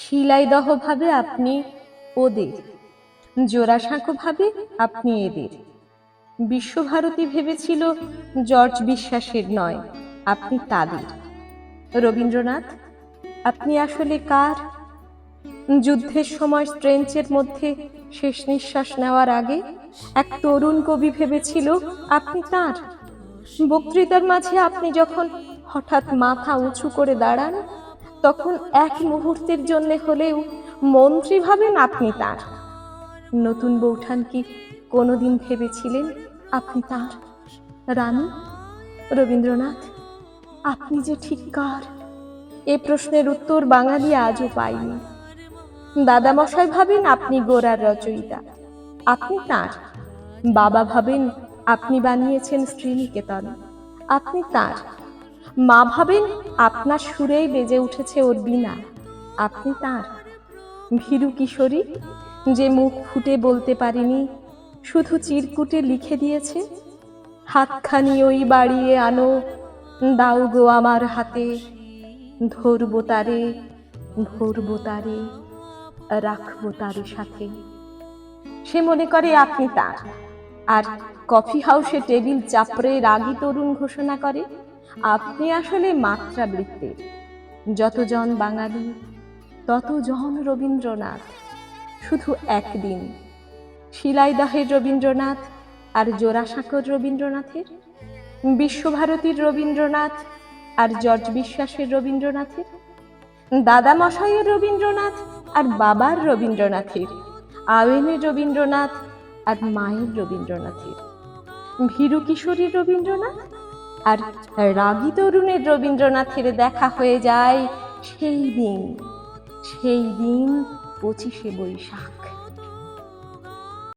শিলাইদহ ভাবে আপনি ওদের জোড়াসাঁকো ভাবে আপনি এদের। বিশ্বভারতী ভেবেছিল জর্জ বিশ্বাসের নয়, আপনি তাদের। রবীন্দ্রনাথ, আপনি আসলে কার? যুদ্ধের সময় স্ট্রেঞ্চের মধ্যে শেষ নিঃশ্বাস নেওয়ার আগে এক তরুণ কবি ভেবেছিল, আপনি তার বক্তৃতার মাঝে আপনি যখন হঠাৎ মাথা উঁচু করে দাঁড়ান তখন এক মুহূর্তের জন্য হলেও মন্ত্রী ভাবেন আপনি তার। নতুন বৌঠান কি কোনোদিন ভেবেছিলেন আপনি তার? রানী, রবীন্দ্রনাথ, আপনি যে ঠিক কার? এ প্রশ্নের উত্তর বাঙালি আজও পায়নি। দাদামশাই ভাবেন আপনি গোড়ার রচয়িতা। আপনি তার। বাবা ভাবেন আপনি বানিয়েছেন শ্রীনিকেতন। আপনি তার। মা ভাবেন আপনার সুরেই বেজে উঠেছে ওর বিনা আপনি তার। ভীরু কিশোরী, যে মুখ ফুটে বলতে পারিনি, শুধু চিরকুটে লিখে দিয়েছে, হাতখানি ওই বাড়িয়ে আনো, দাও গো আমার হাতে, ধরবো তারে ধরবো তারে, রাখব তার সাথে। সে মনে করে আপনি তার। আর কফি হাউসে টেবিল চাপড়ে রাগী তরুণ ঘোষণা করে আপনি আসলে মাত্রা বৃত্তের যতজন বাঙালি, ততজন রবীন্দ্রনাথ। শুধু একদিন। শিলাইদহের রবীন্দ্রনাথ আর জোড়াসাঁকোর রবীন্দ্রনাথের? বিশ্বভারতীর রবীন্দ্রনাথ আর জর্জ বিশ্বাসের রবীন্দ্রনাথের? দাদা মশাইয়ের রবীন্দ্রনাথ আর বাবার রবীন্দ্রনাথের? আওয়েনের রবীন্দ্রনাথ আর মায়ের রবীন্দ্রনাথের? ভীরু কিশোরীর রবীন্দ্রনাথ আর রাগী তরুণের রবীন্দ্রনাথের দেখা হয়ে যায় সেই দিন সেই দিন পঁচিশে বৈশাখ।